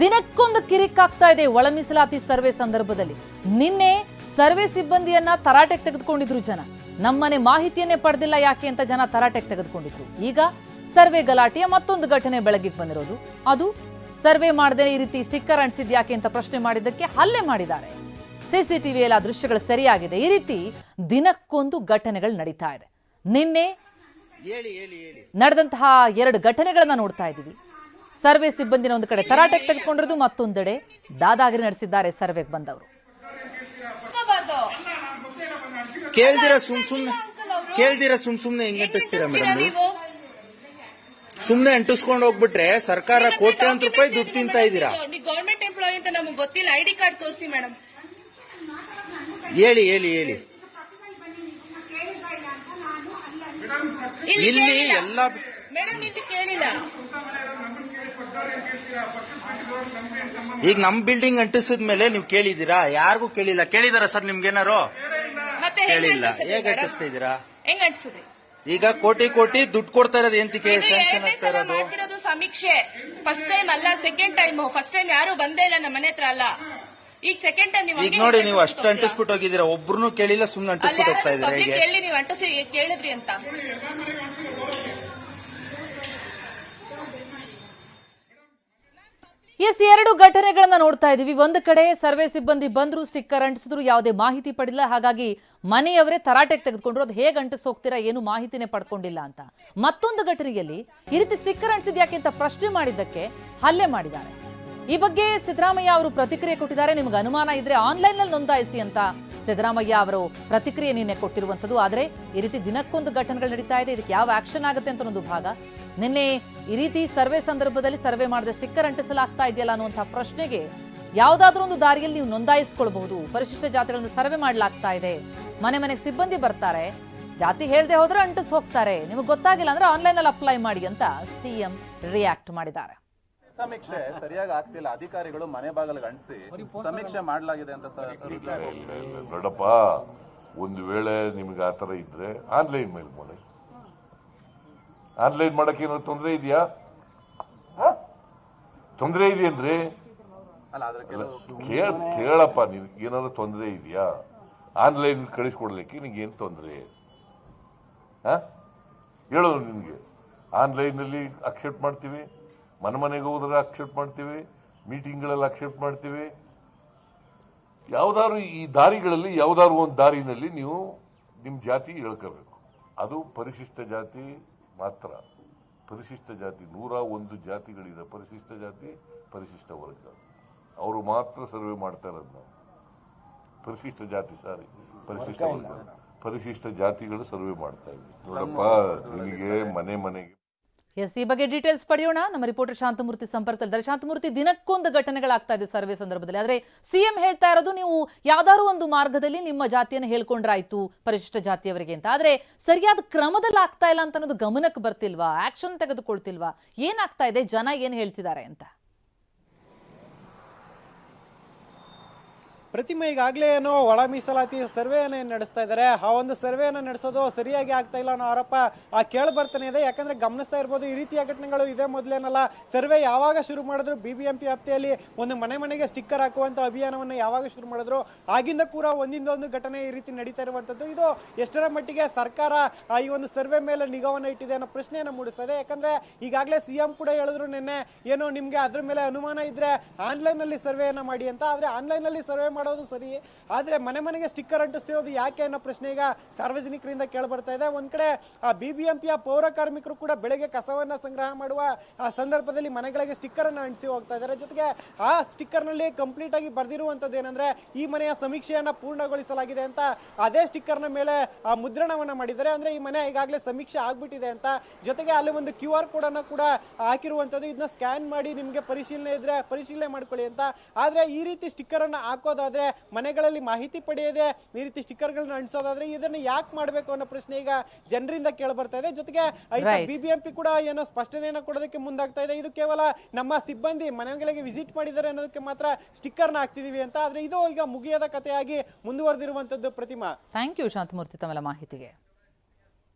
ದಿನಕ್ಕೊಂದು ಕಿರಿಕಾಗ್ತಾ ಇದೆ ಒಳ ಮೀಸಲಾತಿ ಸರ್ವೆ ಸಂದರ್ಭದಲ್ಲಿ. ನಿನ್ನೆ ಸರ್ವೆ ಸಿಬ್ಬಂದಿಯನ್ನ ತರಾಟೆಗೆ ತೆಗೆದುಕೊಂಡಿದ್ರು ಜನ. ನಮ್ಮನೆ ಮಾಹಿತಿಯನ್ನೇ ಪಡೆದಿಲ್ಲ ಯಾಕೆ ಅಂತ ಜನ ತರಾಟೆಗೆ ತೆಗೆದುಕೊಂಡಿದ್ರು. ಈಗ ಸರ್ವೆ ಗಲಾಟೆಯ ಮತ್ತೊಂದು ಘಟನೆ ಬೆಳಗಿಗೆ ಬಂದಿರೋದು. ಅದು ಸರ್ವೆ ಮಾಡದೆ ಈ ರೀತಿ ಸ್ಟಿಕ್ಕರ್ ಅಂಟಿಸಿದ್ ಯಾಕೆ ಅಂತ ಪ್ರಶ್ನೆ ಮಾಡಿದ್ದಕ್ಕೆ ಹಲ್ಲೆ ಮಾಡಿದ್ದಾರೆ. ಸಿಸಿ ಟಿವಿ ಎಲ್ಲ ದೃಶ್ಯಗಳು ಸರಿಯಾಗಿದೆ. ಈ ರೀತಿ ದಿನಕ್ಕೊಂದು ಘಟನೆಗಳು ನಡೀತಾ ಇದೆ. ನಿನ್ನೆ ನಡೆದಂತಹ ಎರಡು ಘಟನೆಗಳನ್ನ ನೋಡ್ತಾ ಇದ್ದೀವಿ. ಸರ್ವೆ ಸಿಬ್ಬಂದಿನ ಒಂದು ಕಡೆ ತರಾಟೆಗೆ ತೆಗೆದುಕೊಂಡಿರೋದು ಮತ್ತೊಂದೆಡೆ ದಾದಾಗಿರಿ ನಡೆಸಿದ್ದಾರೆ ಸರ್ವೆಗೆ ಬಂದವರು. ಕೇಳ್ದಿರ ಸುಮ್ ಸುಮ್ನೆ ಕೇಳ್ದಿರ ಸುಮ್ ಸುಮ್ನೆ ಹೆಂಗ್ ಅಂಟಿಸ್ತೀರಾ ಮೇಡಮ್ ನೀವು? ಸುಮ್ನೆ ಅಂಟಿಸ್ಕೊಂಡು ಹೋಗ್ಬಿಟ್ರೆ ಸರ್ಕಾರ ಕೋಟ್ಯಾಂತರ ರೂಪಾಯಿ ದುಡ್ಡು ತಿಂತಾ ಇದ್ದೀರಾ? ಗವರ್ಮೆಂಟ್ ಗೌರ್ಮೆಂಟ್ ಎಂಪ್ಲಾಯಿ ಅಂತ ನಮಗೆ ಗೊತ್ತಿಲ್ಲ ಐಡಿ ಕಾರ್ಡ್ ತೋರಿಸಿ ಮೇಡಮ್ ಹೇಳಿ ಹೇಳಿ ಹೇಳಿ. ಇಲ್ಲಿ ಎಲ್ಲ ಮೇಡಮ್ ಇದು ಕೇಳಿಲ್ಲ. ಈಗ ನಮ್ ಬಿಲ್ಡಿಂಗ್ ಅಂಟಿಸಿದ ಮೇಲೆ ನೀವು ಕೇಳಿದೀರಾ ಯಾರಿಗೂ ಕೇಳಿಲ್ಲ. ಕೇಳಿದಾರ ಸರ್ ನಿಮ್ಗೇನಾರು ಕೇಳಿಲ್ಲ. ಹೇಗ್? ಅಂಟಿಸ್ತಾ ಇದೀರಾ ಹೆಂಗ್ ಅಂಟಿಸಿದ್ರಿ? ಈಗ ಕೋಟಿ ಕೋಟಿ ದುಡ್ಡು ಕೊಡ್ತಾ ಇರೋದು ಎಂತಿಕೆ ಇದು ಸ್ಯಾಂಕ್ಷನ್ ಆಗ್ತಾ ಇರೋದು ಮಾಡ್ತಿರೋದು ಸಮೀಕ್ಷೆ. ಫಸ್ಟ್ ಟೈಮ್ ಅಲ್ಲ ಸೆಕೆಂಡ್ ಟೈಮ್ ಫಸ್ಟ್ ಟೈಮ್ ಯಾರು ಬಂದೇ ಇಲ್ಲ ನಮ್ಮ ಮನೆ ಹತ್ರ ಅಲ್ಲ. ಈಗ ಸೆಕೆಂಡ್ ಟೈಮ್ ನೀವು ಈಗ ನೋಡಿ ನೀವು ಅಷ್ಟು ಅಂಟಿಸ್ಬಿಟ್ಟು ಹೋಗಿದ್ದೀರಾ? ಒಬ್ರು ಕೇಳಿಲ್ಲ ಸುಮ್ನೆ ಅಲ್ಲಿ ಅಂಟಿಸ್ಬಿಟ್ಟು ಹೋಗ್ತಾ ಯಾರಾದ್ರೂ ಇದ್ದೀರಾ? ಹೀಗೆ? ಕೇಳಿ ನೀವು ಅಂಟಿಸಿ ಕೇಳಿದ್ರಿ ಅಂತ. ಎಸ್, ಎರಡು ಘಟನೆಗಳನ್ನ ನೋಡ್ತಾ ಇದೀವಿ. ಒಂದು ಕಡೆ ಸರ್ವೆ ಸಿಬ್ಬಂದಿ ಬಂದ್ರು ಸ್ಟಿಕ್ಕರ್ ಅಂಟಿಸಿದ್ರು, ಯಾವುದೇ ಮಾಹಿತಿ ಪಡಿಲ್ಲ ಹಾಗಾಗಿ ಮನೆಯವರೇ ತರಾಟೆಗೆ ತೆಗೆದುಕೊಂಡ್ರು. ಅದು ಹೇಗೆ ಅಂಟಿಸ್ ಹೋಗ್ತೀರಾ, ಏನು ಮಾಹಿತಿನೇ ಪಡ್ಕೊಂಡಿಲ್ಲ ಅಂತ. ಮತ್ತೊಂದು ಘಟನೆಯಲ್ಲಿ ಈ ರೀತಿ ಸ್ಟಿಕ್ಕರ್ ಅಂಟಿಸಿದ ಯಾಕೆ ಅಂತ ಪ್ರಶ್ನೆ ಮಾಡಿದ್ದಕ್ಕೆ ಹಲ್ಲೆ ಮಾಡಿದ್ದಾರೆ. ಈ ಬಗ್ಗೆ ಸಿದ್ದರಾಮಯ್ಯ ಅವರು ಪ್ರತಿಕ್ರಿಯೆ ಕೊಟ್ಟಿದ್ದಾರೆ. ನಿಮ್ಗೆ ಅನುಮಾನ ಇದ್ರೆ ಆನ್ಲೈನ್ನಲ್ಲಿ ನೋಂದಾಯಿಸಿ ಅಂತ ಸಿದ್ದರಾಮಯ್ಯ ಅವರು ಪ್ರತಿಕ್ರಿಯೆ ನಿನ್ನೆ ಕೊಟ್ಟಿರುವಂಥದ್ದು. ಆದರೆ ಈ ರೀತಿ ದಿನಕ್ಕೊಂದು ಘಟನೆಗಳು ನಡೀತಾ ಇದೆ. ಇದಕ್ಕೆ ಯಾವ ಆಕ್ಷನ್ ಆಗುತ್ತೆ ಅಂತ ಒಂದು ಭಾಗ. ನಿನ್ನೆ ಈ ರೀತಿ ಸರ್ವೆ ಸಂದರ್ಭದಲ್ಲಿ ಸರ್ವೆ ಮಾಡಿದ ಸ್ಟಿಕ್ಕರ್ ಅಂಟಿಸಲಾಗ್ತಾ ಇದೆಯಲ್ಲ ಅನ್ನುವಂಥ ಪ್ರಶ್ನೆಗೆ ಯಾವುದಾದ್ರೂ ಒಂದು ದಾರಿಯಲ್ಲಿ ನೀವು ನೋಂದಾಯಿಸ್ಕೊಳ್ಬಹುದು. ಪರಿಶಿಷ್ಟ ಜಾತಿಗಳನ್ನು ಸರ್ವೆ ಮಾಡಲಾಗ್ತಾ ಇದೆ. ಮನೆ ಮನೆಗೆ ಸಿಬ್ಬಂದಿ ಬರ್ತಾರೆ. ಜಾತಿ ಹೇಳದೆ ಹೋದ್ರೆ ಅಂಟಿಸ್ ಹೋಗ್ತಾರೆ ನಿಮಗೆ ಗೊತ್ತಾಗಿಲ್ಲ ಅಂದ್ರೆ ಆನ್ಲೈನ್ ಅಲ್ಲಿ ಅಪ್ಲೈ ಮಾಡಿ ಅಂತ ಸಿಎಂ ರಿಯಾಕ್ಟ್ ಮಾಡಿದ್ದಾರೆ. ಸಮೀಕ್ಷೆ ಸರಿಯಾಗಿ ಆಗ್ತಿಲ್ಲ. ಅಧಿಕಾರಿಗಳು ಮನೆ ಬಾಗಿಲಿಗೆ ಅಂಟಿಸಿ ಸಮೀಕ್ಷೆ ಮಾಡಲಾಗಿದೆ ಅಂತ ಸರ್ ನೋಡಪ್ಪ ಒಂದು ವೇಳೆ ನಿಮ್ಗೆ ಆ ತರ ಇದ್ರೆ ಆನ್ಲೈನ್ ಮೇಲೆ ಮಾಡಿ. ಆನ್ಲೈನ್ ಮಾಡಕ್ಕೆ ಏನಾದ್ರು ತೊಂದರೆ ಇದೆಯಾ? ತೊಂದರೆ ಇದೆಯೇನ್ರಿ ಕೇಳ ಕೇಳಪ್ಪ ನಿನ್ಗೆ ಏನಾದ್ರು ತೊಂದರೆ ಇದೆಯಾ? ಆನ್ಲೈನ್ ಕಳಿಸ್ಕೊಡ್ಲಿಕ್ಕೆ ನಿನ್ಗೆ ಏನು ತೊಂದರೆ? ಹೇಳೋದು ಆನ್ಲೈನ್ ಅಲ್ಲಿ ಅಕ್ಸೆಪ್ಟ್ ಮಾಡ್ತೀವಿ. ಮನೆ ಮನೆಗೆ ಹೋದ್ರೆ ಅಕ್ಸೆಪ್ಟ್ ಮಾಡ್ತೀವಿ ಮೀಟಿಂಗ್ಗಳಲ್ಲಿ ಅಕ್ಸೆಪ್ಟ್ ಮಾಡ್ತೀವಿ. ಯಾವುದಾದ್ರು ಈ ದಾರಿಗಳಲ್ಲಿ ಯಾವುದಾದ್ರು ಒಂದು ದಾರಿನಲ್ಲಿ ನೀವು ನಿಮ್ಮ ಜಾತಿ ಹೇಳ್ಕೋಬೇಕು. ಅದು ಪರಿಶಿಷ್ಟ ಜಾತಿ ಮಾತ್ರ. ಪರಿಶಿಷ್ಟ ಜಾತಿ ನೂರ ಒಂದು ಜಾತಿಗಳಿದೆ. ಪರಿಶಿಷ್ಟ ಜಾತಿ ಪರಿಶಿಷ್ಟ ವರ್ಗ. ಅವರು ಮಾತ್ರ ಸರ್ವೆ ಮಾಡ್ತಾ ಇರೋದು ನಾವು. ಪರಿಶಿಷ್ಟ ಜಾತಿ ಸಾರಿ ಪರಿಶಿಷ್ಟ ವರ್ಗ ಪರಿಶಿಷ್ಟ ಜಾತಿಗಳು ಸರ್ವೆ ಮಾಡ್ತಾ ಇದ್ವಿ ನೋಡಪ್ಪ ನಿಮಗೆ ಮನೆ ಮನೆಗೆ ಎಸ್ ಈ ಬಗ್ಗೆ ಡೀಟೇಲ್ಸ್ ಪಡೆಯೋಣ. ನಮ್ಮ ರಿಪೋರ್ಟರ್ ಶಾಂತಮೂರ್ತಿ ಸಂಪರ್ಕದಲ್ಲಿ ಶಾಂತಮೂರ್ತಿ, ದಿನಕ್ಕೊಂದು ಘಟನೆಗಳಾಗ್ತಾ ಇದೆ ಸರ್ವೆ ಸಂದರ್ಭದಲ್ಲಿ. ಆದ್ರೆ ಸಿಎಂ ಹೇಳ್ತಾ ಇರೋದು ನೀವು ಯಾವ್ದಾದ್ರು ಒಂದು ಮಾರ್ಗದಲ್ಲಿ ನಿಮ್ಮ ಜಾತಿಯನ್ನು ಹೇಳ್ಕೊಂಡ್ರಾಯ್ತು ಪರಿಶಿಷ್ಟ ಜಾತಿಯವರಿಗೆ ಅಂತ. ಆದ್ರೆ ಸರಿಯಾದ ಕ್ರಮದಲ್ಲಿ ಆಗ್ತಾ ಇಲ್ಲ ಅಂತ ಅನ್ನೋದು ಗಮನಕ್ಕೆ ಬರ್ತಿಲ್ವಾ? ಆಕ್ಷನ್ ತೆಗೆದುಕೊಳ್ತಿಲ್ವಾ? ಏನಾಗ್ತಾ ಇದೆ? ಜನ ಏನ್ ಹೇಳ್ತಿದ್ದಾರೆ ಅಂತ. ಪ್ರತಿಮೆ ಈಗಾಗಲೇ ಏನೋ ಒಳ ಮೀಸಲಾತಿ ಸರ್ವೆಯನ್ನು ನಡೆಸ್ತಾ ಇದ್ದಾರೆ ಆ ಒಂದು ಸರ್ವೆಯನ್ನು ನಡೆಸೋದು ಸರಿಯಾಗಿ ಆಗ್ತಾ ಇಲ್ಲ ಅನ್ನೋ ಆರೋಪ ಆ ಕೇಳಿ ಬರ್ತಾನೆ ಇದೆ. ಯಾಕಂದ್ರೆ ಗಮನಿಸ್ತಾ ಇರ್ಬೋದು ಈ ರೀತಿಯ ಘಟನೆಗಳು ಇದೇ ಮೊದಲೇನಲ್ಲ. ಸರ್ವೆ ಯಾವಾಗ ಶುರು ಮಾಡಿದ್ರು? ಬಿ ಬಿ ವ್ಯಾಪ್ತಿಯಲ್ಲಿ ಒಂದು ಮನೆ ಮನೆಗೆ ಸ್ಟಿಕ್ಕರ್ ಹಾಕುವಂತ ಅಭಿಯಾನವನ್ನು ಯಾವಾಗ ಶುರು ಮಾಡಿದ್ರು? ಆಗಿಂದ ಕೂಡ ಒಂದಿಂದ ಒಂದು ಘಟನೆ ಈ ರೀತಿ ನಡೀತಾ ಇರುವಂತದ್ದು. ಇದು ಎಷ್ಟರ ಮಟ್ಟಿಗೆ ಸರ್ಕಾರ ಈ ಒಂದು ಸರ್ವೆ ಮೇಲೆ ನಿಗಾವನ್ನು ಇಟ್ಟಿದೆ ಅನ್ನೋ ಪ್ರಶ್ನೆಯನ್ನು ಮೂಡಿಸ್ತಾ ಇದೆ. ಯಾಕಂದ್ರೆ ಈಗಾಗಲೇ ಸಿಎಂ ಕೂಡ ಹೇಳಿದ್ರು ನಿನ್ನೆ, ಏನೋ ನಿಮ್ಗೆ ಅದ್ರ ಮೇಲೆ ಅನುಮಾನ ಇದ್ರೆ ಆನ್ಲೈನ್ ಅಲ್ಲಿ ಸರ್ವೆಯನ್ನ ಮಾಡಿ ಅಂತ. ಆದ್ರೆ ಆನ್ಲೈನ್ ಅಲ್ಲಿ ಸರ್ವೆ ಮಾಡೋದು ಸರಿ. ಆದರೆ ಮನೆ ಮನೆಗೆ ಸ್ಟಿಕ್ಕರ್ ಅಂಟಿಸ್ತಿರೋದು ಯಾಕೆ ಅನ್ನೋ ಪ್ರಶ್ನೆ ಈಗ ಸಾರ್ವಜನಿಕರಿಂದ ಕೇಳಿ ಬರ್ತಾ ಇದೆ. ಒಂದು ಕಡೆ, ಆ ಬಿಬಿಎಂಪಿಯ ಪೌರ ಕಾರ್ಮಿಕರು ಕೂಡ ಬೆಳಗ್ಗೆ ಕಸವನ್ನು ಸಂಗ್ರಹ ಮಾಡುವ ಸಂದರ್ಭದಲ್ಲಿ ಮನೆಗಳಿಗೆ ಸ್ಟಿಕ್ಕರ್ ಅನ್ನ ಅಂಟಿಸಿ ಹೋಗ್ತಾ ಇದ್ದಾರೆ. ಜೊತೆಗೆ ಆ ಸ್ಟಿಕ್ಕರ್ನಲ್ಲಿ ಕಂಪ್ಲೀಟ್ ಆಗಿ ಬರೆದಿರುವಂಥದ್ದು ಏನಂದ್ರೆ ಈ ಮನೆಯ ಸಮೀಕ್ಷೆಯನ್ನು ಪೂರ್ಣಗೊಳಿಸಲಾಗಿದೆ ಅಂತ ಅದೇ ಸ್ಟಿಕ್ಕರ್ನ ಮೇಲೆ ಮುದ್ರಣವನ್ನ ಮಾಡಿದ್ದಾರೆ. ಅಂದ್ರೆ ಈ ಮನೆ ಈಗಾಗಲೇ ಸಮೀಕ್ಷೆ ಆಗ್ಬಿಟ್ಟಿದೆ ಅಂತ. ಜೊತೆಗೆ ಅಲ್ಲಿ ಒಂದು ಕ್ಯೂ ಆರ್ ಕೋಡ್ ಅನ್ನ ಕೂಡ ಹಾಕಿರುವಂಥದ್ದು. ಇದನ್ನ ಸ್ಕ್ಯಾನ್ ಮಾಡಿ ನಿಮಗೆ ಪರಿಶೀಲನೆ ಇದ್ರೆ ಪರಿಶೀಲನೆ ಮಾಡ್ಕೊಳ್ಳಿ ಅಂತ. ಆದರೆ ಈ ರೀತಿ ಸ್ಟಿಕ್ಕರ್ ಅನ್ನ ಹಾಕೋದಾದ್ರೆ ಮನೆಗಳಲ್ಲಿ ಮಾಹಿತಿ ಪಡೆಯದೆ ಈ ರೀತಿ ಸ್ಟಿಕ್ಕರ್ಗಳನ್ನ ಅಂಟಿಸೋದಾದ್ರೆ ಇದನ್ನ ಯಾಕೆ ಮಾಡಬೇಕು ಅನ್ನೋ ಪ್ರಶ್ನೆ ಈಗ ಜನರಿಂದ ಕೇಳಿ ಬರ್ತಾ ಇದೆ. ಜೊತೆಗೆ. ಬಿಬಿಎಂಪಿ ಕೂಡ ಏನೋ ಸ್ಪಷ್ಟನೆಯನ್ನು ಕೊಡೋದಕ್ಕೆ ಮುಂದಾಗ್ತಾ ಇದೆ. ಇದು ಕೇವಲ ನಮ್ಮ ಸಿಬ್ಬಂದಿ ಮನೆಗಳಿಗೆ ವಿಸಿಟ್ ಮಾಡಿದ್ದಾರೆ ಅನ್ನೋದಕ್ಕೆ ಮಾತ್ರ ಸ್ಟಿಕ್ಕರ್ನ ಹಾಕ್ತಿದೀವಿ ಅಂತ. ಆದ್ರೆ ಇದು ಈಗ ಮುಗಿಯದ ಕಥೆಯಾಗಿ ಮುಂದುವರೆದಿರುವಂತದ್ದು ಪ್ರತಿಮಾ. ಥ್ಯಾಂಕ್ ಯು ಶಾಂತಮೂರ್ತಿ ತಮ್ಮ ಮಾಹಿತಿಗೆ.